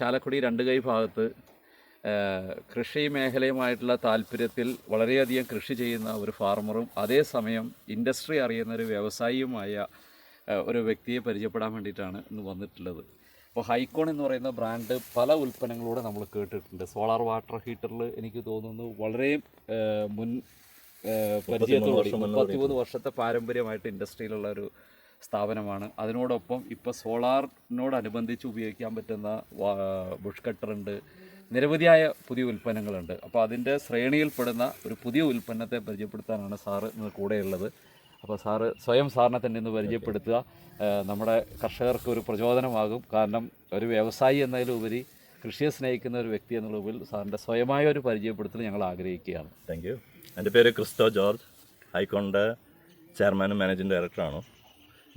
ചാലക്കുടി രണ്ട് കൈ ഭാഗത്ത് കൃഷി മേഖലയുമായിട്ടുള്ള താല്പര്യത്തിൽ വളരെയധികം കൃഷി ചെയ്യുന്ന ഒരു ഫാർമറും അതേസമയം ഇൻഡസ്ട്രി അറിയുന്ന ഒരു വ്യവസായിയുമായ ഒരു വ്യക്തിയെ പരിചയപ്പെടാൻ വേണ്ടിയിട്ടാണ് ഇന്ന് വന്നിട്ടുള്ളത്. അപ്പോൾ ഹൈക്കോൺ എന്ന് പറയുന്ന ബ്രാൻഡ് പല ഉൽപ്പന്നങ്ങളൂടെ നമ്മൾ കേട്ടിട്ടുണ്ട്. സോളാർ വാട്ടർ ഹീറ്ററിൽ എനിക്ക് തോന്നുന്നു വളരെ മുൻ പരിചയത്തോടെ മുപ്പത്തിമൂന്ന് വർഷത്തെ പാരമ്പര്യമായിട്ട് ഇൻഡസ്ട്രിയിലുള്ള ഒരു സ്ഥാപനമാണ്. അതിനോടൊപ്പം ഇപ്പോൾ സോളാറിനോടനുബന്ധിച്ച് ഉപയോഗിക്കാൻ പറ്റുന്ന ബുഷ് കട്ടറുണ്ട്. നിരവധിയായ പുതിയ ഉൽപ്പന്നങ്ങളുണ്ട്. അപ്പോൾ അതിന്റെ ശ്രേണിയിൽപ്പെടുന്ന ഒരു പുതിയ ഉൽപ്പന്നത്തെ പരിചയപ്പെടുത്താനാണ് സാറ് ഇന്ന് കൂടെയുള്ളത്. അപ്പോൾ സാറ് സ്വയം സാറിനെ തന്നെ ഇന്ന് പരിചയപ്പെടുത്തുക. നമ്മുടെ കർഷകർക്ക് ഒരു പ്രചോദനമാകും. കാരണം ഒരു വ്യവസായി എന്നതിലുപരി കൃഷിയെ സ്നേഹിക്കുന്ന ഒരു വ്യക്തി എന്നുള്ളതിൽ സാറിന്റെ സ്വയമായ ഒരു പരിചയപ്പെടുത്തൽ ഞങ്ങൾ ആഗ്രഹിക്കുകയാണ്. താങ്ക് യു എന്റെ പേര് ക്രിസ്റ്റോ ജോർജ്. ഹൈക്കോണിന്റെ ചെയർമാനും മാനേജിംഗ് ഡയറക്ടറാണ്.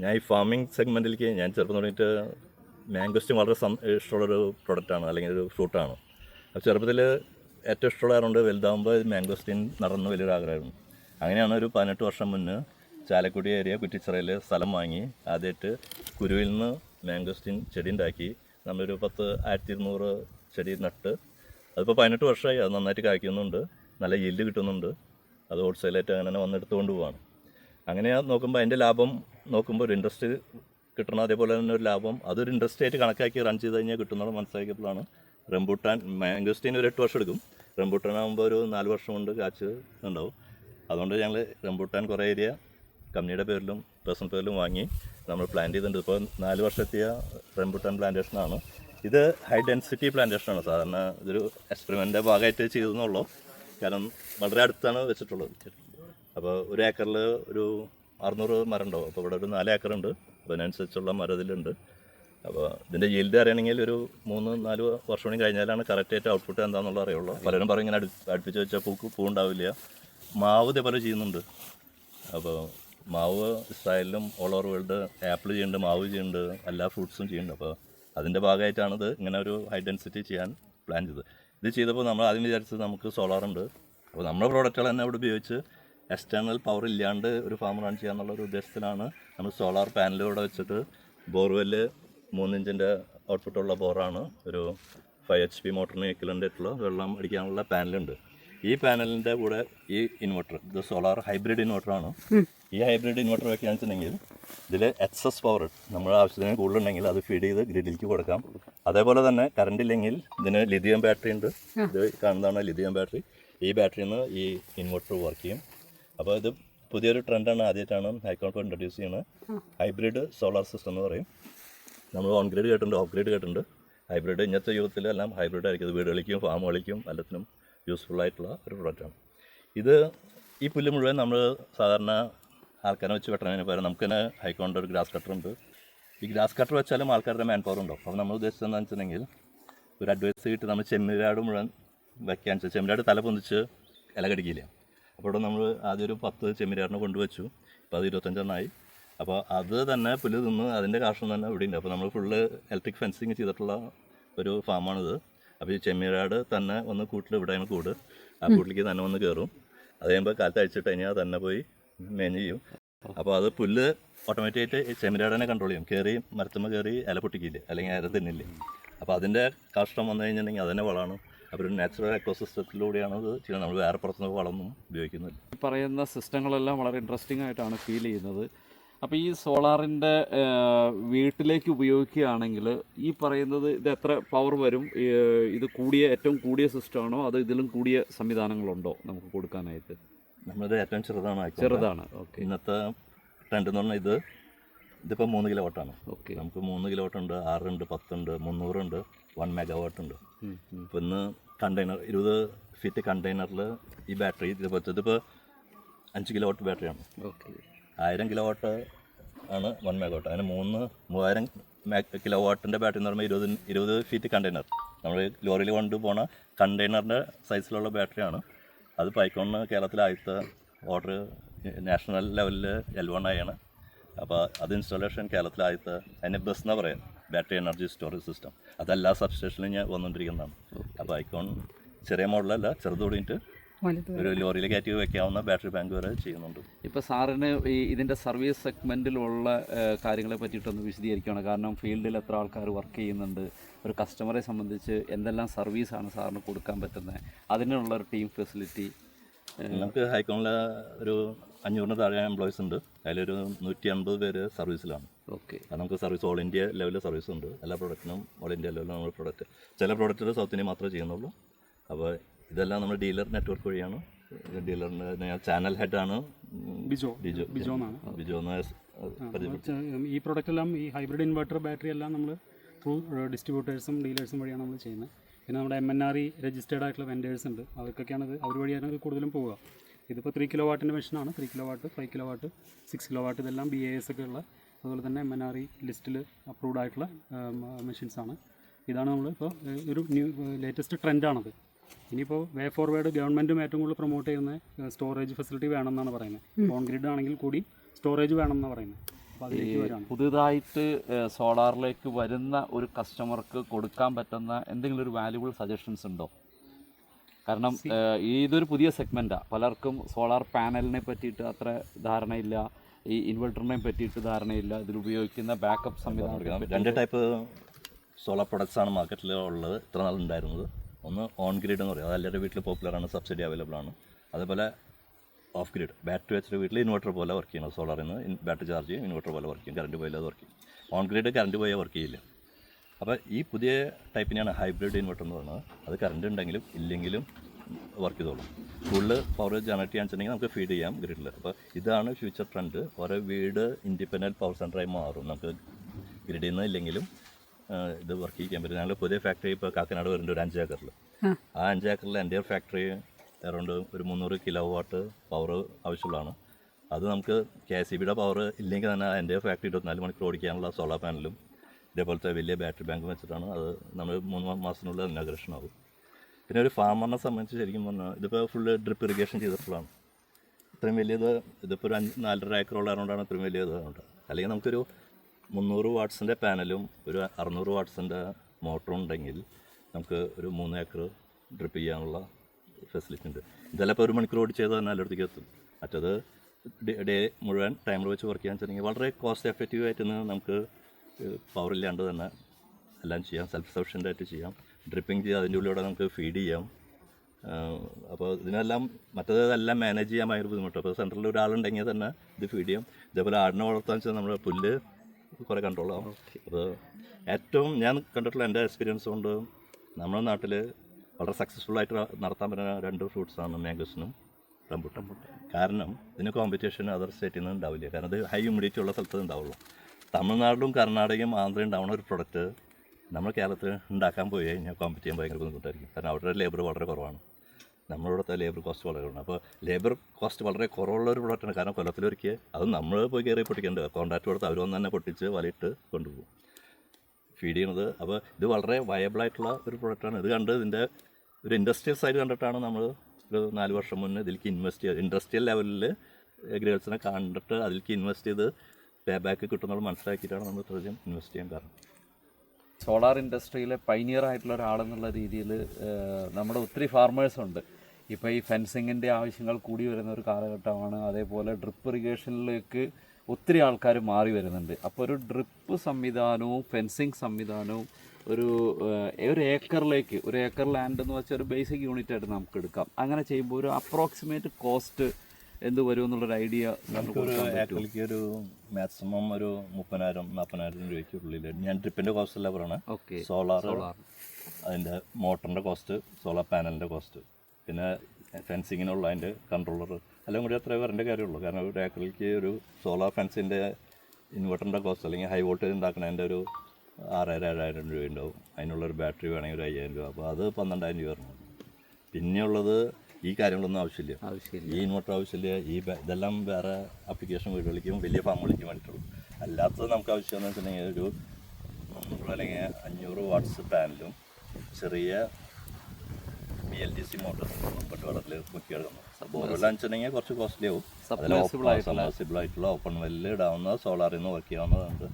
ഞാൻ ഈ ഫാമിംഗ് സെഗ്മെന്റിലേക്ക് ഞാൻ ചെറുപ്പം തുടങ്ങിയിട്ട് മാംഗോസ്റ്റിൻ വളരെ ഇഷ്ടമുള്ളൊരു പ്രൊഡക്റ്റാണ് അല്ലെങ്കിൽ ഒരു ഫ്രൂട്ടാണ് അപ്പോൾ ചെറുപ്പത്തിൽ ഏറ്റവും ഇഷ്ടമുള്ളതുകൊണ്ട് വലുതാകുമ്പോൾ മാംഗോസ്റ്റിൻ നടന്ന് വലിയൊരു ആഗ്രഹമായിരുന്നു. അങ്ങനെയാണ് ഒരു പതിനെട്ട് വർഷം മുന്നേ ചാലക്കുടി ഏരിയ കുറ്റിച്ചിറയിൽ സ്ഥലം വാങ്ങി ആദ്യമായിട്ട് കുരുവിൽ നിന്ന് മാംഗോസ്റ്റിൻ ചെടി ഉണ്ടാക്കി. നമ്മളൊരു പത്ത് ആയിരത്തി ഇരുന്നൂറ് ചെടി നട്ട്. അതിപ്പോൾ പതിനെട്ട് വർഷമായി അത് നന്നായിട്ട് കായ്ക്കുന്നുണ്ട്. നല്ല yield കിട്ടുന്നുണ്ട്. അത് ഹോൾസെയിലായിട്ട് അങ്ങനെ വന്നെടുത്തുകൊണ്ട് പോവാണ്. അങ്ങനെ നോക്കുമ്പോൾ അതിന്റെ ലാഭം നോക്കുമ്പോൾ ഒരു ഇൻട്രസ്റ്റ് കിട്ടണം. അതേപോലെ തന്നെ ഒരു ലാഭം. അതൊരു ഇൻട്രസ്റ്റ് ആയിട്ട് കണക്കാക്കി റൺ ചെയ്ത് കഴിഞ്ഞാൽ കിട്ടുന്നത് മനസ്സിലാക്കിയപ്പോഴാണ് റംബൂട്ടാൻ. മാംഗോസ്റ്റീൻ ഒരു എട്ട് വർഷം എടുക്കും. റംബൂട്ടാൻ ആകുമ്പോൾ ഒരു നാല് വർഷം കൊണ്ട് കാച്ച് ഉണ്ടാവും. അതുകൊണ്ട് ഞങ്ങൾ റംബൂട്ടാൻ കുറേ ഏരിയ കമ്പനിയുടെ പേരിലും പേഴ്സണൽ പേരിലും വാങ്ങി നമ്മൾ പ്ലാൻ ചെയ്തിട്ടുണ്ട്. ഇപ്പോൾ നാല് വർഷത്തെയ റംബൂട്ടാൻ പ്ലാന്റേഷനാണ് ഇത് ഹൈ ഡെൻസിറ്റി പ്ലാന്റേഷനാണ് സാധാരണ ഇതൊരു എക്സ്പെരിമെന്റിന്റെ ഭാഗമായിട്ട് ചെയ്തെന്നുള്ളൂ. കാരണം വളരെ അടുത്താണ് വെച്ചിട്ടുള്ളത്. അപ്പോൾ ഒരു ഏക്കറിൽ ഒരു അറുന്നൂറ് മരം ഉണ്ടാവും അപ്പോൾ ഇവിടെ ഒരു നാല് ഏക്കറുണ്ട്. അപ്പോൾ അതിനനുസരിച്ചുള്ള മരം ഇതിലുണ്ട് അപ്പോൾ ഇതിന്റെ yield അറിയണമെങ്കിൽ ഒരു മൂന്ന് നാല് വർഷം കൂടി കഴിഞ്ഞാലാണ് കറക്റ്റായിട്ട് ഔട്ട്പുട്ട് എന്താണെന്നുള്ള അറിയുള്ളൂ. പലരും പറയും ഇങ്ങനെ അടു അടുപ്പിച്ച് വെച്ചാൽ പൂക്ക് പൂ ഉണ്ടാവില്ല മാവ് ഇതേപോലെ ചെയ്യുന്നുണ്ട്. അപ്പോൾ മാവ് ഇസ്രായേലിലും ഓൾ ഓവർ വേൾഡ് ആപ്പിൾ ചെയ്യുന്നുണ്ട് മാവ് ചെയ്യുന്നുണ്ട് എല്ലാ ഫ്രൂട്ട്സും ചെയ്യുന്നുണ്ട്. അപ്പോൾ അതിന്റെ ഭാഗമായിട്ടാണിത് ഇങ്ങനെ ഒരു ഹൈ ഡെൻസിറ്റി ചെയ്യാൻ പ്ലാൻ ചെയ്തത്. ഇത് ചെയ്തപ്പോൾ നമ്മൾ ആദ്യം വിചാരിച്ചത് നമുക്ക് സോളാർ ഉണ്ട്. അപ്പോൾ നമ്മുടെ പ്രോഡക്റ്റുകൾ തന്നെ അവിടെ ഉപയോഗിച്ച് എക്സ്റ്റേണൽ പവർ ഇല്ലാണ്ട് ഒരു ഫാം റൺ ചെയ്യാന്നുള്ള ഒരു ഉദ്ദേശത്തിലാണ് നമ്മൾ സോളാർ പാനലിലൂടെ വെച്ചിട്ട് ബോർവെല്ല് മൂന്നിഞ്ചിന്റെ ഔട്ട്പുട്ടുള്ള ബോറാണ്. ഒരു ഫൈവ് എച്ച് പി മോട്ടറിന് ആയിട്ടുള്ള വെള്ളം അടിക്കാനുള്ള പാനലുണ്ട് ഈ പാനലിന്റെ കൂടെ ഈ ഇൻവെർട്ടർ ഇത് സോളാർ ഹൈബ്രിഡ് ഇൻവെർട്ടറാണ് ഈ ഹൈബ്രിഡ് ഇൻവെർട്ടർ വെക്കുകയാണെന്ന് വെച്ചിട്ടുണ്ടെങ്കിൽ ഇതിൽ എക്സസ് പവർ നമ്മുടെ ആവശ്യത്തിന് കൂടുതലുണ്ടെങ്കിൽ അത് ഫീഡ് ചെയ്ത് ഗ്രിഡിലേക്ക് കൊടുക്കാം. അതേപോലെ തന്നെ കറണ്ട് ഇല്ലെങ്കിൽ ഇതിന് ലിഥിയം ബാറ്ററി ഉണ്ട്. ഇത് കാണുന്നതാണ് ലിഥിയം ബാറ്ററി ഈ ബാറ്ററിയിൽ നിന്ന് ഈ ഇൻവെർട്ടർ വർക്ക് ചെയ്യും. അപ്പോൾ ഇത് പുതിയൊരു ട്രെൻഡാണ്. ആദ്യമായിട്ടാണ് ഹൈക്കോൺ ഇൻട്രൊഡ്യൂസ് ചെയ്യുന്നത് ഹൈബ്രിഡ് സോളാർ സിസ്റ്റം എന്ന് പറയും. നമ്മൾ ഓൺ ഗ്രിഡ് കേട്ടിട്ടുണ്ട് ഓഫ് ഗ്രിഡ് കേട്ടിട്ടുണ്ട്. ഹൈബ്രിഡ് ഇന്നത്തെ യുഗത്തിലെല്ലാം ഹൈബ്രിഡ് ആയിരിക്കും. ഇത് വീടുകളിലേക്കും ഫാമുകളിലേക്കും എല്ലാത്തിനും യൂസ്ഫുൾ ആയിട്ടുള്ള ഒരു പ്രൊഡക്റ്റാണ് ഇത് ഈ പുല്ല് മുഴുവൻ നമ്മൾ സാധാരണ ആൾക്കാരെ വെച്ച് വെട്ടണതിന് പകരം നമുക്ക് തന്നെ ഹൈക്കോണ്ട് ഒരു ഗ്രാസ് കട്ടർ ഉണ്ട്. ഈ ഗ്രാസ് കട്ടർ വെച്ചാലും ആൾക്കാരുടെ മാൻ പവർ ഉണ്ടാവും അപ്പോൾ നമ്മൾ ഉദ്ദേശിച്ചത് എന്താണെന്ന് വെച്ചിട്ടുണ്ടെങ്കിൽ ഒരു അഡ്വൈസ് കിട്ടി നമ്മൾ ചെമ്മീരാട് മുഴുവൻ വെക്കാൻ വെച്ചാൽ ചെമ്മീരാട് തല പൊന്തിച്ച് ഇല കടിക്കില്ല? അപ്പോൾ ഇവിടെ നമ്മൾ ആദ്യം ഒരു പത്ത് ചെമ്മരിയാറിനെ കൊണ്ടുവച്ചു. ഇപ്പോൾ അത് ഇരുപത്തഞ്ചെണ്ണമായി അപ്പോൾ അത് തന്നെ പുല്ല് തിന്ന് അതിന്റെ കാഷ്ടം തന്നെ ഇവിടെ ഉണ്ട്. അപ്പോൾ നമ്മൾ ഫുള്ള് ഇലക്ട്രിക് ഫെൻസിങ് ചെയ്തിട്ടുള്ള ഒരു ഫാമാണിത് അപ്പോൾ ഈ ചെമ്മീരാട് തന്നെ ഒന്ന് കൂട്ടിൽ ഇവിടെയാണ് കൂട്. ആ കൂട്ടിലേക്ക് തന്നെ വന്ന് കയറും അത് കഴിയുമ്പോൾ കാലത്ത് അഴിച്ചിട്ട് കഴിഞ്ഞാൽ തന്നെ പോയി മേഞ്ഞ് ചെയ്യും. അപ്പോൾ അത് പുല്ല് ഓട്ടോമാറ്റിക്കായിട്ട് ഈ ചെമ്മീരാടനെ കൺട്രോൾ ചെയ്യും. കയറി മരത്തുമ്പോൾ കയറി ഇല പൊട്ടിക്കില്ലേ? അല്ലെങ്കിൽ ഇല തിന്നില്ലേ? അപ്പോൾ അതിന്റെ കാഷ്ടം വന്നു കഴിഞ്ഞിട്ടുണ്ടെങ്കിൽ അതന്നെ വളമാണ്. അപ്പോൾ ഒരു നാച്ചുറൽ എക്കോസിസ്റ്റത്തിലൂടെയാണ് ഇത് ചെയ്യുന്നത്. നമ്മൾ വേറെ പുറത്തുനിന്ന് വളമൊന്നും ഉപയോഗിക്കുന്നില്ല. ഈ പറയുന്ന സിസ്റ്റങ്ങളെല്ലാം വളരെ ഇൻട്രസ്റ്റിംഗ് ആയിട്ടാണ് ഫീൽ ചെയ്യുന്നത്. അപ്പോൾ ഈ സോളാറിന്റെ വീട്ടിലേക്ക് ഉപയോഗിക്കുകയാണെങ്കിൽ ഈ പറയുന്നത് ഇത് എത്ര പവർ വരും? ഇത് കൂടിയ ഏറ്റവും കൂടിയ സിസ്റ്റമാണോ? അതോ ഇതിലും കൂടിയ സംവിധാനങ്ങളുണ്ടോ നമുക്ക് കൊടുക്കാനായിട്ട്? നമ്മളിത് ഏറ്റവും ചെറുതാണ് ചെറുതാണ്. ഓക്കെ. ഇന്നത്തെ ട്രെൻഡ് എന്ന് പറഞ്ഞാൽ ഇത് ഇതിപ്പോൾ മൂന്ന് കിലോ വോട്ടാണ് ഓക്കെ. നമുക്ക് മൂന്ന് കിലോ വോട്ടുണ്ട് ആറുണ്ട് പത്തുണ്ട് മുന്നൂറുണ്ട് വൺ മെഗാ വാട്ട് ഉണ്ട്. ഇപ്പോൾ ഇന്ന് കണ്ടെയ്നർ ഇരുപത് ഫീറ്റ് കണ്ടെയ്നറിൽ ഈ ബാറ്ററി ഇതുപോലത്തെ ഇതിപ്പോൾ അഞ്ച് കിലോ വാട്ട് ബാറ്ററിയാണ് ഓക്കെ ആയിരം കിലോ വാട്ട് ആണ് വൺ മെഗാ വാട്ട് അതിന് മൂന്ന് മൂവായിരം കിലോ വാട്ടിന്റെ ബാറ്ററി എന്ന് പറയുമ്പോൾ ഇരുപത് ഇരുപത് ഫീറ്റ് കണ്ടെയ്നർ നമ്മൾ ലോറിയിൽ കൊണ്ടുപോണ കണ്ടെയ്നറിന്റെ സൈസിലുള്ള ബാറ്ററിയാണ് അത് പൈക്കോണിന് കേരളത്തിലെ ആദ്യത്തെ ഓർഡർ നാഷണൽ ലെവലിൽ എൽ വൺ ആയാണ്. അപ്പോൾ അത് ഇൻസ്റ്റാളേഷൻ കേരളത്തിലെ ആദ്യത്തെ അതിനെ ബസ് എന്നാണ് പറയാം ബാറ്ററി എനർജി സ്റ്റോറേജ് സിസ്റ്റം അതെല്ലാ സബ്സ്റ്റേഷനിലും ഞാൻ വന്നുകൊണ്ടിരിക്കുന്നതാണ് അപ്പോൾ ഐക്കോൺ ചെറിയ മോഡലല്ല ചെറുത് കൂടിയിട്ട് ഒരു ലോറിയിൽ കയറ്റി വെക്കാവുന്ന ബാറ്ററി ബാങ്ക് വരെ ചെയ്യുന്നുണ്ട്. ഇപ്പോൾ സാറിന് ഈ ഇതിന്റെ സർവീസ് സെഗ്മെന്റിലുള്ള കാര്യങ്ങളെ പറ്റിയിട്ടൊന്ന് വിശദീകരിക്കുകയാണ് കാരണം ഫീൽഡിൽ എത്ര ആൾക്കാർ വർക്ക് ചെയ്യുന്നുണ്ട് ഒരു കസ്റ്റമറെ സംബന്ധിച്ച് എന്തെല്ലാം സർവീസാണ് സാറിന് കൊടുക്കാൻ പറ്റുന്നത് അതിനുള്ള ഒരു ടീം ഫെസിലിറ്റി നമുക്ക് ഹൈക്കോണിൽ ഒരു അഞ്ഞൂറിന് താഴെ എംപ്ലോയീസ് ഉണ്ട്. അതിലൊരു നൂറ്റി അൻപത് പേര് സർവീസിലാണ്. ഓക്കെ. നമുക്ക് സർവീസ് ഓൾ ഇന്ത്യ ലെവലിൽ സർവീസ് ഉണ്ട് എല്ലാ പ്രൊഡക്റ്റിനും ഓൾ ഇന്ത്യ ലെവലിൽ നമ്മൾ പ്രൊഡക്റ്റ്. ചില പ്രൊഡക്റ്റുകൾ സൗത്ത് ഇന്ത്യ മാത്രമേ ചെയ്യുന്നുള്ളൂ. അപ്പോൾ ഇതെല്ലാം നമ്മുടെ ഡീലർ നെറ്റ്വർക്ക് വഴിയാണ്. ഡീലറിന്റെ ഞാൻ ചാനൽ ഹെഡാണ് ബിജോ. ബിജോ. ബിജോ എന്നാണ്. ബിജോ എന്ന് പരിചയപ്പെട്ടു ഈ പ്രോഡക്റ്റ് എല്ലാം ഈ ഹൈബ്രിഡ് ഇൻവെർട്ടർ ബാറ്ററി എല്ലാം നമ്മൾ ത്രൂ ഡിസ്ട്രിബ്യൂട്ടേഴ്സും ഡീലേഴ്സും വഴിയാണ് നമ്മൾ ചെയ്യുന്നത്. പിന്നെ നമ്മുടെ M N R E registered ആയിട്ടുള്ള വെൻഡേഴ്സ് ഉണ്ട്. അവർക്കൊക്കെയാണ് ഇത് അവർ വഴിയാണ് കൂടുതലും പോവുക. ഇതിപ്പോൾ ത്രീ കിലോ വാട്ടിന്റെ മെഷീനാണ് three kilowatt five kilowatt six kilowatt ഇതെല്ലാം ബി എ എസ് ഒക്കെ ഉള്ള അതുപോലെ തന്നെ എം എൻ ആർ ഇ ലിസ്റ്റിൽ അപ്രൂവ്ഡ് ആയിട്ടുള്ള മെഷീൻസാണ് ഇതാണ് നമ്മൾ ഇപ്പോൾ ഒരു ന്യൂ ലേറ്റസ്റ്റ് ട്രെൻഡാണത് ഇനിയിപ്പോൾ വേ ഫോർവേഡ് ഗവൺമെന്റും ഏറ്റവും കൂടുതൽ പ്രൊമോട്ട് ചെയ്യുന്ന സ്റ്റോറേജ് ഫെസിലിറ്റി വേണമെന്നാണ് പറയുന്നത്. കോൺക്രീറ്റ് ഗ്രിഡ് ആണെങ്കിൽ കൂടി സ്റ്റോറേജ് വേണമെന്നാണ് പറയുന്നത്. പുതുതായിട്ട് സോളാറിലേക്ക് വരുന്ന ഒരു കസ്റ്റമർക്ക് കൊടുക്കാൻ പറ്റുന്ന എന്തെങ്കിലും ഒരു വാല്യുബിൾ സജഷൻസ് ഉണ്ടോ? കാരണം ഇതൊരു പുതിയ സെഗ്മെന്റാണ് പലർക്കും സോളാർ പാനലിനെ പറ്റിയിട്ട് അത്ര ധാരണയില്ല. ഈ ഇൻവെർട്ടറിനെ പറ്റിയിട്ട് ധാരണയില്ല. ഇതിൽ ഉപയോഗിക്കുന്ന ബാക്കപ്പ് സംവിധാനം രണ്ട് ടൈപ്പ് സോളാർ പ്രൊഡക്ട്സ് ആണ് മാർക്കറ്റിൽ ഉള്ളത് ഇത്ര നാൾ ഉണ്ടായിരുന്നത് ഒന്ന് ഓൺ ഗ്രിഡ് എന്ന് പറയും. അത് എല്ലാവരുടെ വീട്ടിൽ പോപ്പുലറാണ് സബ്സിഡി അവൈലബിൾ ആണ്. അതേപോലെ ഓഫ് ഗ്രിഡ്. ബാറ്ററി വെച്ചിട്ട് വീട്ടിൽ ഇൻവെർട്ടർ പോലെ വർക്ക് ചെയ്യണം സോളാറിൽ നിന്ന് ബാറ്ററി ചാർജ് ചെയ്യും ഇൻവെർട്ടർ പോലെ വർക്ക് ചെയ്യും. കറണ്ട് പോയാൽ അത് വർക്ക് ചെയ്യും. ഓൺ ഗ്രിഡ് കറണ്ട് പോയാൽ വർക്ക് ചെയ്യില്ല. അപ്പോൾ ഈ പുതിയ ടൈപ്പിനെയാണ് ഹൈബ്രിഡ് ഇൻവെർട്ടർ എന്ന് പറയുന്നത്. അത് കറണ്ട് ഉണ്ടെങ്കിലും ഇല്ലെങ്കിലും വർക്ക് ചെയ്തോളും. ഫുള്ള് പവർ ജനറേറ്റ് ചെയ്യാൻ വെച്ചിട്ടുണ്ടെങ്കിൽ നമുക്ക് ഫീഡ് ചെയ്യാം ഗ്രിഡിൽ അപ്പോൾ ഇതാണ് ഫ്യൂച്ചർ ട്രെൻഡ് ഓരോ വീട് ഇൻഡിപെൻഡന്റ് പവർ സെന്ററായി മാറും. നമുക്ക് ഗ്രിഡിൽ നിന്ന് ഇല്ലെങ്കിലും ഇത് വർക്ക് ചെയ്യാൻ പറ്റും. ഞങ്ങൾ പുതിയ ഫാക്ടറി ഇപ്പോൾ കാക്കനാട് വരുന്നുണ്ട് ഒരു അഞ്ച് ഏക്കറിൽ ആ. അഞ്ച് ഏക്കറിൽ എന്റെ ഫാക്ടറി അറൗണ്ട് ഒരു മുന്നൂറ് കിലോ വാട്ട് പവർ ആവശ്യമുള്ളതാണ്. അത് നമുക്ക് കെ സി ബിയുടെ പവർ ഇല്ലെങ്കിൽ തന്നെ എന്റെ ഫാക്ടറി ഇരുപത്തിനാല് മണിക്കൂർ ഓടിക്കാനുള്ള സോളാർ പാനലും ഇതേപോലത്തെ വലിയ ബാറ്ററി ബാങ്ക് വെച്ചിട്ടാണ് അത് നമ്മൾ മൂന്ന് മാസത്തിനുള്ളിൽ ഇനാഗ്രേഷൻ ആകും പിന്നെ ഒരു ഫാമറിനെ സംബന്ധിച്ച് ശരിക്കും പറഞ്ഞാൽ ഇതിപ്പോൾ ഫുള്ള് ഡ്രിപ്പ് ഇറിഗേഷൻ ചെയ്തിട്ടുള്ളതാണ്. ഇത്രയും വലിയത് ഇതിപ്പോൾ ഒരു അഞ്ച് നാലര ഏക്കർ അതുകൊണ്ടാണ് ഇത്രയും വലിയ ഇതുകൊണ്ട് അല്ലെങ്കിൽ നമുക്കൊരു മുന്നൂറ് വാട്ട്സിന്റെ പാനലും ഒരു അറുന്നൂറ് വാട്ട്സിന്റെ മോട്ടറും ഉണ്ടെങ്കിൽ നമുക്ക് ഒരു മൂന്ന് ഏക്കർ ഡ്രിപ്പ് ചെയ്യാനുള്ള ഫെസിലിറ്റി ഉണ്ട്. ഇതെല്ലാം ഒരു മണിക്കൂർ ഓടി ചെയ്താൽ തന്നെ എത്തും. മറ്റത് ഡേ- ഡേ മുഴുവൻ ടൈമർ വെച്ച് വർക്ക് ചെയ്യാൻ വെച്ചിട്ടുണ്ടെങ്കിൽ വളരെ കോസ്റ്റ് എഫക്റ്റീവ് ആയിട്ട് നമുക്ക് പവർ ഇല്ലാണ്ട് തന്നെ എല്ലാം ചെയ്യാം സെൽഫ് സഫിഷ്യന്റ് ആയിട്ട് ചെയ്യാം. ഡ്രിപ്പിംഗ് ചെയ്യാം അതിന്റെ ഉള്ളിലൂടെ നമുക്ക് ഫീഡ് ചെയ്യാം. അപ്പോൾ ഇതിനെല്ലാം മറ്റേതെല്ലാം മാനേജ് ചെയ്യാൻ ഭയങ്കര ബുദ്ധിമുട്ട് അപ്പോൾ സെൻട്രലിൽ ഒരാളുണ്ടെങ്കിൽ തന്നെ ഇത് ഫീഡ് ചെയ്യാം. ഇതേപോലെ ആടിനെ വളർത്താൻ വെച്ചാൽ നമ്മുടെ പുല്ല് കുറേ കൺട്രോൾ ആവും. അപ്പോൾ ഏറ്റവും ഞാൻ കണ്ടിട്ടുള്ള എന്റെ എക്സ്പീരിയൻസ് കൊണ്ട് നമ്മുടെ നാട്ടിൽ വളരെ സക്സസ്ഫുൾ ആയിട്ട് നടത്താൻ പറ്റുന്ന രണ്ട് ഫ്രൂട്ട്സാണ് മാംഗോസിനും റംബുട്ടം കാരണം ഇതിന് കോമ്പറ്റീഷൻ അതർ സ്റ്റേറ്റിൽ നിന്ന് ഉണ്ടാവില്ല. കാരണം ഇത് ഹൈ ഹ്യൂമിഡിറ്റി ഉള്ള സ്ഥലത്ത് ഉണ്ടാവുള്ളൂ. തമിഴ്നാട്ടിലും കർണാടകയും ആന്ധ്രയും ഉണ്ടാവുന്ന ഒരു പ്രൊഡക്റ്റ് നമ്മൾ കേരളത്തിൽ ഉണ്ടാക്കാൻ പോയി കഴിഞ്ഞാൽ കോമ്പറ്റ് ചെയ്യാൻ ഭയങ്കര ബുദ്ധിമുട്ടായിരിക്കും. കാരണം അവരുടെ ലേബർ വളരെ കുറവാണ്. നമ്മളിവിടുത്തെ ലേബർ കോസ്റ്റ് വളരെ കുറവാണ്. അപ്പോൾ ലേബർ കോസ്റ്റ് വളരെ കുറവുള്ള ഒരു പ്രൊഡക്റ്റാണ് കാരണം കൊല്ലത്തിലൊരുക്കിയ അത് നമ്മൾ പോയി കയറി പൊട്ടിക്കേണ്ടത് കോൺട്രാക്ട് കൊടുത്ത് അവരൊന്നും തന്നെ പൊട്ടിച്ച് വലയിട്ട് കൊണ്ടുപോകും. ഫീഡ് ചെയ്യുന്നത് അപ്പോൾ ഇത് വളരെ വയബിളായിട്ടുള്ള ഒരു പ്രൊഡക്റ്റാണ് ഇത് കണ്ട് ഇതിന്റെ ഒരു ഇൻഡസ്ട്രിയൽ സൈഡ് കണ്ടിട്ടാണ് നമ്മൾ ഒരു നാല് വർഷം മുന്നേ ഇതിലേക്ക് ഇൻവെസ്റ്റ് ചെയ്ത് ഇൻഡസ്ട്രിയൽ ലെവലിൽ ഗ്രേൾസിനെ കണ്ടിട്ട് അതിലേക്ക് ഇൻവെസ്റ്റ് ചെയ്ത് പേ ബാക്ക് കിട്ടുന്നത് മനസ്സിലാക്കിയിട്ടാണ് നമ്മൾ ഇത്രയധികം ഇൻവെസ്റ്റ് ചെയ്യാൻ കാരണം. സോളാർ ഇൻഡസ്ട്രിയിലെ പൈനിയർ ആയിട്ടുള്ള ഒരാളെന്നുള്ള രീതിയിൽ നമ്മുടെ ഒത്തിരി ഫാർമേഴ്സ് ഉണ്ട്. ഇപ്പോൾ ഈ ഫെൻസിങ്ങിന്റെ ആവശ്യങ്ങൾ കൂടി വരുന്ന ഒരു കാലഘട്ടമാണ്. അതേപോലെ ഡ്രിപ്പ് ഇറിഗേഷനിലേക്ക് ഒത്തിരി ആൾക്കാർ മാറി വരുന്നുണ്ട്. അപ്പോൾ ഒരു ഡ്രിപ്പ് സംവിധാനവും ഫെൻസിങ് സംവിധാനവും ഒരു ഒരു ഏക്കറിലേക്ക് ഒരു ഏക്കർ ലാൻഡ് എന്ന് വെച്ചാൽ ഒരു ബേസിക് യൂണിറ്റ് ആയിട്ട് നമുക്ക് എടുക്കാം. അങ്ങനെ ചെയ്യുമ്പോൾ ഒരു അപ്രോക്സിമേറ്റ് കോസ്റ്റ് എന്ത് വരും എന്നുള്ളൊരു ഐഡിയ നമുക്ക് ഒരു മാക്സിമം ഒരു മുപ്പതിനായിരം നാൽപ്പതിനായിരം രൂപയ്ക്ക് ഉള്ളിൽ ഞാൻ ട്രിപ്പിന്റെ കോസ്റ്റ് അല്ല പറയണേ. ഓക്കെ സോളാർ അതിന്റെ മോട്ടറിന്റെ കോസ്റ്റ് സോളാർ പാനലിന്റെ കോസ്റ്റ് പിന്നെ ഫെൻസിങ്ങിനുള്ള അതിന്റെ കൺട്രോളർ എല്ലാം കൂടി അത്രേ വരേണ്ട കാര്യമുള്ളൂ. കാരണം ഒരു ഏക്കറിലേക്ക് ഒരു സോളാർ ഫെൻസിന്റെ ഇൻവെർട്ടറിന്റെ കോസ്റ്റ് അല്ലെങ്കിൽ ഹൈ വോൾട്ടേജ് ഉണ്ടാക്കുന്നതിന്റെ ഒരു ആറായിരം ഏഴായിരം രൂപ ഉണ്ടാവും. അതിനുള്ളൊരു ബാറ്ററി വേണമെങ്കിൽ ഒരു അയ്യായിരം രൂപ. അപ്പോൾ അത് പന്ത്രണ്ടായിരം രൂപ വരണം. പിന്നെയുള്ളത് ഈ കാര്യങ്ങളൊന്നും ആവശ്യമില്ല. ആവശ്യമില്ല. ഈ ഇൻവെർട്ടർ ആവശ്യമില്ല ഈ ഇതെല്ലാം വേറെ ആപ്ലിക്കേഷൻ വീടുകളിലേക്കും വലിയ ഫാമുകളിലേക്കും വേണ്ടിയിട്ടുള്ളൂ. അല്ലാത്തത് നമുക്ക് ആവശ്യമെന്ന് വെച്ചിട്ടുണ്ടെങ്കിൽ ഒരു അല്ലെങ്കിൽ അഞ്ഞൂറ് വാട്ട്സ് പാനലും ചെറിയ B L D C motor പെട്ട് വെള്ളത്തിൽ മുക്കി കിടക്കുന്നു ബോർവെല്ലാം വെച്ചിട്ടുണ്ടെങ്കിൽ കുറച്ച് കോസ്റ്റ്ലി ആവും. സബ്മേഴ്സിബിൾ ആയിട്ടുള്ള. ഓപ്പൺ വെല്ലിൽ ഇടാവുന്ന സോളാറിൽ നിന്ന് വർക്ക് ചെയ്യാവുന്നതുണ്ട്.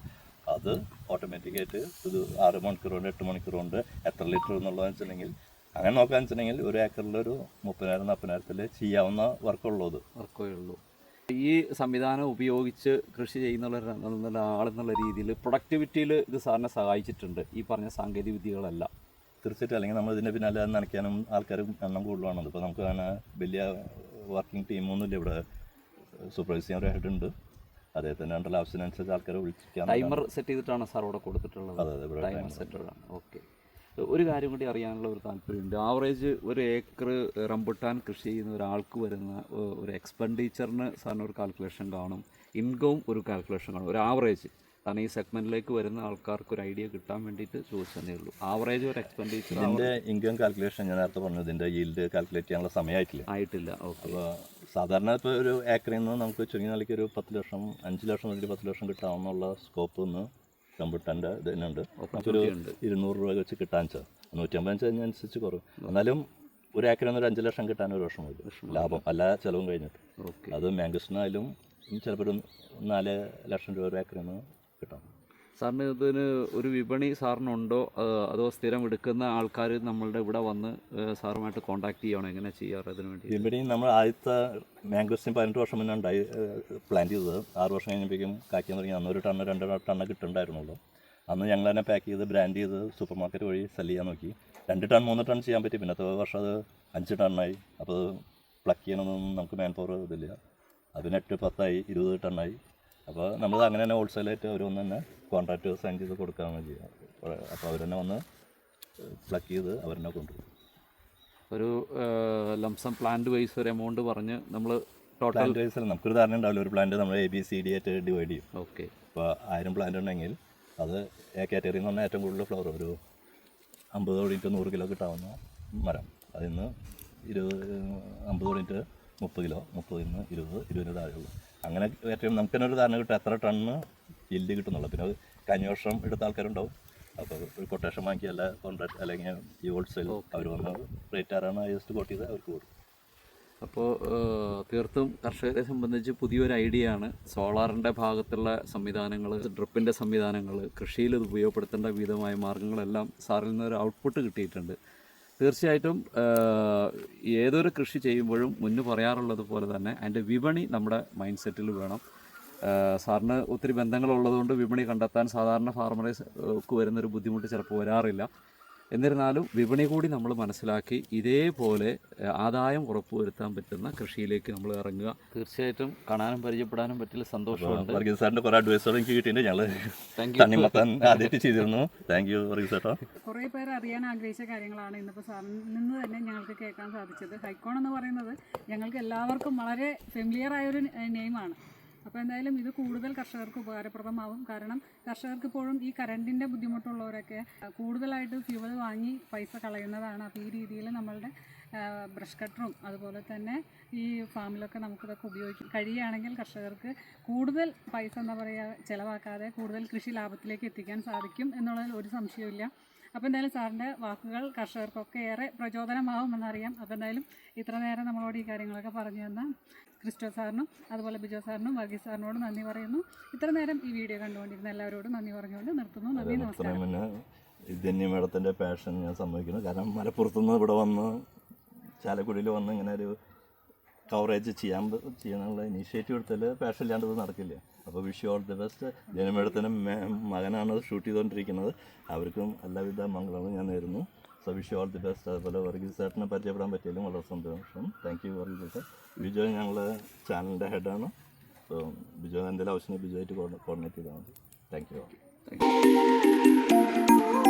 അത് ഓട്ടോമാറ്റിക്കായിട്ട് ഒരു ആറ് മണിക്കൂർ കൊണ്ട് എട്ട് മണിക്കൂർ കൊണ്ട് എത്ര ലിറ്റർ എന്നുള്ളതെന്ന് വെച്ചിട്ടുണ്ടെങ്കിൽ അങ്ങനെ നോക്കുകയാണെന്ന് വെച്ചിട്ടുണ്ടെങ്കിൽ ഒരു ഏക്കറിൽ ഒരു മുപ്പതിനായിരം നാൽപ്പതിനായിരത്തിൽ ചെയ്യാവുന്ന വർക്കുള്ളത് വർക്കേ ഉള്ളൂ ഈ സംവിധാനം ഉപയോഗിച്ച് കൃഷി ചെയ്യുന്ന ആളെന്നുള്ള രീതിയിൽ പ്രൊഡക്ടിവിറ്റിയിൽ ഇത് സാറിനെ സഹായിച്ചിട്ടുണ്ട്. ഈ പറഞ്ഞ സാങ്കേതിക വിദ്യകളെല്ലാം. തീർച്ചയായിട്ടും. അല്ലെങ്കിൽ നമ്മൾ ഇതിന്റെ പിന്നാലെ നനയ്ക്കാനും ആൾക്കാർ എണ്ണം കൂടുതലാണ്. ഇപ്പോൾ നമുക്ക് അങ്ങനെ വലിയ വർക്കിംഗ് ടീമൊന്നുമില്ല ഇവിടെ. സൂപ്പർവൈസ് ചെയ്യാൻ ഒരു ഹെഡ് ഉണ്ട് അദ്ദേഹത്തിന്റെ രണ്ടല്ല ആവശ്യത്തിനനുസരിച്ച് ആൾക്കാരെ വിളിക്കാൻ ടൈമർ സെറ്റ് ചെയ്തിട്ടാണ് സാർ ഇവിടെ കൊടുത്തിട്ടുള്ളത്. അതെ, അതെ, ടൈമർ സെറ്റ് ഓക്കെ ഒരു കാര്യം കൂടി അറിയാനുള്ള ഒരു താല്പര്യമുണ്ട്. ആവറേജ് ഒരു ഏക്കർ റംബുട്ടാൻ കൃഷി ചെയ്യുന്ന ഒരാൾക്ക് വരുന്ന ഒരു എക്സ്പെൻഡിച്ചറിന് സാറിന് ഒരു കാൽക്കുലേഷൻ കാണും. ഇൻകവും ഒരു കാൽക്കുലേഷൻ കാണും. ഒരു ആവറേജ് കാരണം ഈ സെഗ്മെന്റിലേക്ക് വരുന്ന ആൾക്കാർക്ക് ഒരു ഐഡിയ കിട്ടാൻ വേണ്ടിയിട്ട് ചോദിച്ചതേ ഉള്ളൂ. ആവറേജ് ഒരു എക്സ്പെൻഡിച്ചർ ഇതിന്റെ ഇൻകം കാൽക്കുലേഷൻ ഞാൻ നേരത്തെ പറഞ്ഞു. ഇതിന്റെ ഈൽഡ് കാൽക്കുലേറ്റ് ചെയ്യാനുള്ള സമയമായിട്ടില്ല. ആയിട്ടില്ല. ഓക്കെ സാധാരണ ഇപ്പോൾ ഒരു ഏക്കറിൽ നിന്ന് നമുക്ക് ചുരുങ്ങിയ നിലയ്ക്ക് ഒരു പത്ത് ലക്ഷം അഞ്ച് ലക്ഷം മുതൽ പത്ത് ലക്ഷം കിട്ടാവുന്നുള്ള സ്കോപ്പ് ഒന്ന് റംബുട്ടാന്റെ ഇതിനുണ്ട് ഒരു ഇരുന്നൂറ് രൂപ വെച്ച് കിട്ടാൻ വെച്ചാൽ നൂറ്റമ്പത് അതിനനുസരിച്ച് കുറവ്. എന്നാലും ഒരു ഏക്കറിൽ നിന്ന് ഒരു അഞ്ച് ലക്ഷം കിട്ടാൻ ഒരു വർഷം മതി. ലാഭം. എല്ലാ ചിലവും കഴിഞ്ഞിട്ട്. അത് മാംഗസ്റ്റിനായാലും ചിലപ്പോൾ ഒരു നാല് ലക്ഷം രൂപ ഒരു ഏക്കറിൽ നിന്ന് കിട്ടാം സാറിന് ഇതിന് ഒരു വിപണി സാറിനുണ്ടോ? അതോ സ്ഥിരം എടുക്കുന്ന ആൾക്കാർ നമ്മളുടെ ഇവിടെ വന്ന് സാറുമായിട്ട് കോൺടാക്ട് ചെയ്യണോ എങ്ങനെ ചെയ്യാറ് അതിന് വേണ്ടി വിപണി നമ്മൾ ആദ്യത്തെ മാംഗോസ്റ്റിൻ പതിനെട്ട് വർഷം മുന്നേ ഉണ്ടായി പ്ലാൻ ചെയ്തത്. ആറ് വർഷം കഴിഞ്ഞപ്പോഴേക്കും കാക്കാൻ തുടങ്ങി. അന്നൊരു ടണ്ണ് രണ്ട് ടണ്ണ് കിട്ടുന്നുണ്ടായിരുന്നുള്ളൂ. അന്ന് ഞങ്ങൾ തന്നെ പാക്ക് ചെയ്ത് ബ്രാൻഡ് ചെയ്ത് സൂപ്പർ മാർക്കറ്റ് വഴി സെൽ ചെയ്യാൻ നോക്കി. രണ്ട് ടൺ മൂന്ന് ടൺ ചെയ്യാൻ പറ്റി. പിന്നത്തെ വർഷം അത് അഞ്ച് ടണ്ണായി. അപ്പോൾ പ്ലക്ക് ചെയ്യണമെന്നൊന്നും നമുക്ക് മാൻ പവർ ഇതില്ല. അതിന് എട്ട് പത്തായി ഇരുപത് ടണ്ണായി. അപ്പോൾ നമ്മൾ അങ്ങനെ തന്നെ ഹോൾസെയിലായിട്ട് അവരൊന്ന് തന്നെ കോൺട്രാക്റ്റ് സൈൻ ചെയ്ത് കൊടുക്കുകയാണ് ചെയ്യുക. അപ്പോൾ അവരെന്നെ വന്ന് പ്ലക്ക് ചെയ്ത് അവരെന്നെ കൊണ്ടുവരും. ഒരു ലംസം പ്ലാന്റ് വൈസ് ഒരു എമൗണ്ട് പറഞ്ഞ് നമ്മൾ ടോട്ടൽ വൈസ് നമുക്കൊരു ധാരണ ഉണ്ടാവില്ല. ഒരു പ്ലാന്റ് നമ്മൾ എ ബി സി ഡി ആയിട്ട് ഡിവൈഡ് ചെയ്യും. ഓക്കെ അപ്പോൾ ആയിരം പ്ലാന്റ് ഉണ്ടെങ്കിൽ അത് എ കാറ്റഗറിയിൽ നിന്ന് പറഞ്ഞാൽ ഏറ്റവും കൂടുതൽ ഫ്ലവർ ഒരു അമ്പത് തൊടിയിട്ട് നൂറ് കിലോ കിട്ടാവുന്ന മരം. അതിൽ നിന്ന് ഇരുപത് അമ്പത് മുപ്പത് കിലോ മുപ്പതിൽ നിന്ന് ഇരുപത് ഇരുപതിന് താഴെയുള്ളൂ അങ്ങനെ ഏറ്റവും നമുക്ക് തന്നെ ഒരു ധാരണ കിട്ടും എത്ര ടണ്ണ് ഇല്ല് കിട്ടുന്നുള്ളൂ പിന്നെ അത് കഴിഞ്ഞ വർഷം എടുത്ത ആൾക്കാരുണ്ടാവും. അപ്പോൾ ഒരു കൊട്ടേഷൻ വാങ്ങിയല്ല കോൺട്രാക്ട് അല്ലെങ്കിൽ ഈ ഹോൾസെയിൽ അവർ വന്ന് റേറ്റ് ആരാണ് ജസ്റ്റ് കോട്ട് ചെയ്ത് അവർക്ക് കൊടുക്കും. അപ്പോൾ തീർത്തും കർഷകരെ സംബന്ധിച്ച് പുതിയൊരു ഐഡിയ ആണ്. സോളാറിന്റെ ഭാഗത്തുള്ള സംവിധാനങ്ങൾ ഡ്രിപ്പിന്റെ സംവിധാനങ്ങൾ കൃഷിയിൽ ഇത് ഉപയോഗപ്പെടുത്തേണ്ട വിധമായ മാർഗങ്ങളെല്ലാം സാറിൽ നിന്ന് ഒരു ഔട്ട്പുട്ട് കിട്ടിയിട്ടുണ്ട്. തീർച്ചയായിട്ടും ഏതൊരു കൃഷി ചെയ്യുമ്പോഴും മുന്നു പറയാറുള്ളത് പോലെ തന്നെ അതിന്റെ വിപണി നമ്മുടെ മൈൻഡ് സെറ്റിൽ വേണം സാറിന് ഒത്തിരി ബന്ധങ്ങളുള്ളതുകൊണ്ട് വിപണി കണ്ടെത്താൻ സാധാരണ ഫാർമറേസ് വരുന്നൊരു ബുദ്ധിമുട്ട് ചിലപ്പോൾ വരാറില്ല. എന്നിരുന്നാലും വിപണി കൂടി നമ്മൾ മനസ്സിലാക്കി ഇതേപോലെ ആദായം ഉറപ്പുവരുത്താൻ പറ്റുന്ന കൃഷിയിലേക്ക് നമ്മൾ ഇറങ്ങുക. തീർച്ചയായിട്ടും കാണാനും പരിചയപ്പെടാനും പറ്റില്ല സന്തോഷമുണ്ട്. വർഗീസ് സാറിന്റെ കുറേ അഡ്വൈസുകൾ എനിക്ക് കിട്ടിയിട്ടുണ്ട്. ഞങ്ങൾ തണ്ണിമത്താൻ ആദ്യമായിട്ട് ചെയ്തിരുന്നു. താങ്ക് യു വർഗീസ് ചേട്ടാ. കുറേ പേർ അറിയാൻ ആഗ്രഹിച്ച കാര്യങ്ങളാണ് ഇന്നിപ്പോൾ സാറിൽ നിന്ന് തന്നെ ഞങ്ങൾക്ക് കേൾക്കാൻ സാധിച്ചത്. ഹൈക്കോൺ എന്ന് പറയുന്നത് ഞങ്ങൾക്ക് എല്ലാവർക്കും വളരെ ഫെമിലിയർ ആയൊരു നെയിമാണ് അപ്പോൾ എന്തായാലും ഇത് കൂടുതൽ കർഷകർക്ക് ഉപകാരപ്രദമാവും. കാരണം കർഷകർക്ക് ഇപ്പോഴും ഈ കറണ്ടിന്റെ ബുദ്ധിമുട്ടുള്ളവരൊക്കെ കൂടുതലായിട്ട് ഫ്യൂവൽ വാങ്ങി പൈസ കളയുന്നതാണ്. അപ്പോൾ ഈ രീതിയിൽ നമ്മളുടെ ബ്രഷ് കട്ടറും അതുപോലെ തന്നെ ഈ ഫാമിലൊക്കെ നമുക്കിതൊക്കെ ഉപയോഗിക്കും കഴിയുകയാണെങ്കിൽ കർഷകർക്ക് കൂടുതൽ പൈസ എന്താ പറയുക ചിലവാക്കാതെ കൂടുതൽ കൃഷി ലാഭത്തിലേക്ക് എത്തിക്കാൻ സാധിക്കും എന്നുള്ളതിൽ ഒരു സംശയമില്ല അപ്പോൾ എന്തായാലും സാറിന്റെ വാക്കുകൾ കർഷകർക്കൊക്കെ ഏറെ പ്രചോദനമാവുമെന്നറിയാം. അപ്പോൾ എന്തായാലും ഇത്ര നേരം നമ്മളോട് ഈ കാര്യങ്ങളൊക്കെ പറഞ്ഞു തന്ന ക്രിസ്റ്റോ സാറിനും അതുപോലെ ബിജോ സാറിനും വർഗീസ് സാറിനോടും നന്ദി പറയുന്നു. ഇത്ര നേരം ഈ വീഡിയോ കണ്ടുകൊണ്ടിരുന്ന എല്ലാവരോടും നന്ദി പറഞ്ഞുകൊണ്ട് നിർത്തുന്നു. നന്ദി നമസ്കാരം. ഇതന്നെ മേഡത്തിന്റെ പാഷൻ ഞാൻ സമ്മതിക്കുന്നു. കാരണം മലപ്പുറത്തുനിന്ന് ഇവിടെ വന്ന് ചാലക്കുടിയിൽ വന്ന് ഇങ്ങനെ ഒരു കവറേജ് ചെയ്യാൻ ചെയ്യാനുള്ള ഇനീഷ്യേറ്റീവ് എടുത്താൽ പാഷൻ ഇല്ലാണ്ട് ഇത് നടക്കില്ല. അപ്പോൾ വിഷ് ഓൾ ദി ബെസ്റ്റ് ജനമേഡത്തിന്റെ മേഡത്തിന്റെ മകനാണ് ഷൂട്ട് ചെയ്തുകൊണ്ടിരിക്കുന്നത് അവർക്കും എല്ലാവിധ മംഗളങ്ങളും ഞാൻ നേരുന്നു. So wish all the best അതുപോലെ വർഗീസ് ചേട്ടനെ പരിചയപ്പെടാൻ പറ്റിയാലും വളരെ സന്തോഷം. താങ്ക് യു വർഗീസ് ചേട്ടൻ ബിജോ ഞങ്ങൾ ചാനലിന്റെ ഹെഡാണ് സോ ബിജോ എന്തെങ്കിലും ആവശ്യമുണ്ടെങ്കിൽ ബിജോയായിട്ട് കോർഡിനേറ്റ് ചെയ്താൽ മതി. Thank you thank you